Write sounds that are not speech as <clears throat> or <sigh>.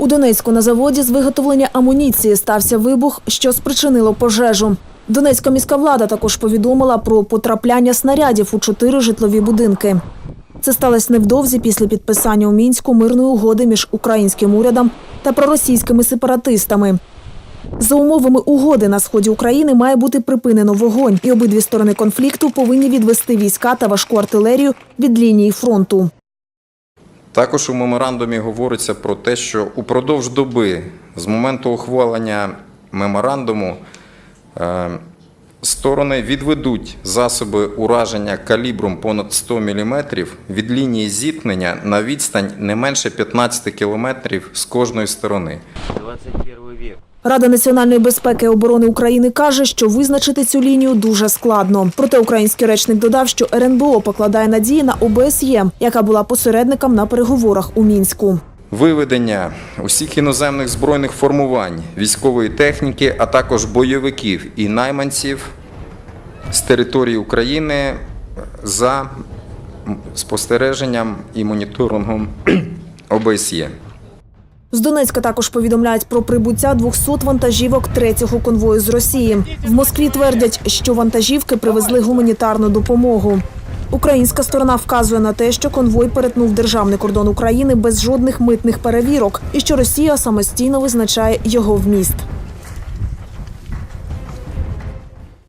У Донецьку на заводі з виготовлення амуніції стався вибух, що спричинило пожежу. Донецька міська влада також повідомила про потрапляння снарядів у чотири житлові будинки. Це сталося невдовзі після підписання у мінську мирної угоди між українським урядом та проросійськими сепаратистами. За умовами угоди на сході України має бути припинено вогонь, і обидві сторони конфлікту повинні відвести війська та важку артилерію від лінії фронту. Також у меморандумі говориться про те, що упродовж доби з моменту ухвалення меморандуму е, сторони відведуть засоби ураження калібром понад 100 мм від лінії зіткнення на відстань не менше 15 км з кожної сторони. 21 век. Рада національної безпеки і оборони України каже, що визначити цю лінію дуже складно. Проте український речник додав, що РНБО покладає надії на ОБСЄ, яка була посередником на переговорах у мінську. Виведення усіх іноземних збройних формувань, військової техніки, а також бойовиків і найманців з території України за спостереженням і моніторингом <clears throat> ОБСЄ. З Донецька також повідомляють про прибуття 200 вантажівок третього конвою з Росії. В Москві твердять, що вантажівки привезли гуманітарну допомогу. Українська сторона вказує на те, що конвой перетнув державний кордон України без жодних митних перевірок, і що Росія самостійно визначає його вміст.